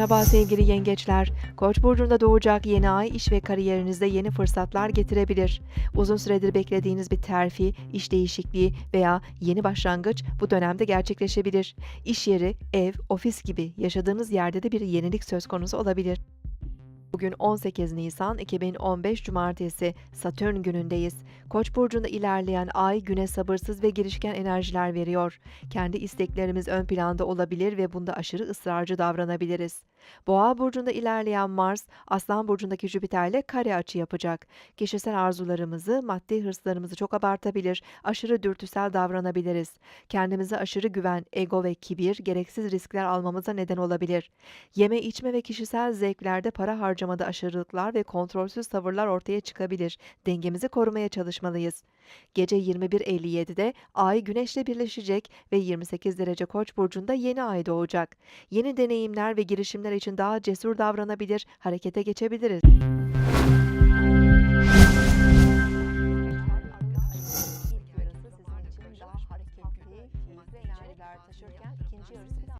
Merhaba sevgili yengeçler. Koç burcunda doğacak yeni ay iş ve kariyerinizde yeni fırsatlar getirebilir. Uzun süredir beklediğiniz bir terfi, iş değişikliği veya yeni başlangıç bu dönemde gerçekleşebilir. İş yeri, ev, ofis gibi yaşadığınız yerde de bir yenilik söz konusu olabilir. Bugün 18 Nisan 2015 Cumartesi Satürn günündeyiz. Koç burcunda ilerleyen ay güne sabırsız ve girişken enerjiler veriyor. Kendi isteklerimiz ön planda olabilir ve bunda aşırı ısrarcı davranabiliriz. Boğa burcunda ilerleyen Mars, Aslan burcundaki Jüpiter'le kare açı yapacak. Kişisel arzularımızı, maddi hırslarımızı çok abartabilir, aşırı dürtüsel davranabiliriz. Kendimize aşırı güven, ego ve kibir gereksiz riskler almamıza neden olabilir. Yeme içme ve kişisel zevklerde para harcamada aşırılıklar ve kontrolsüz tavırlar ortaya çıkabilir. Dengemizi korumaya çalışmalıyız. Gece 21.57'de Ay Güneş'le birleşecek ve 28 derece Koç burcunda yeni ay doğacak. Yeni deneyimler ve girişimler için daha cesur davranabilir, harekete geçebiliriz.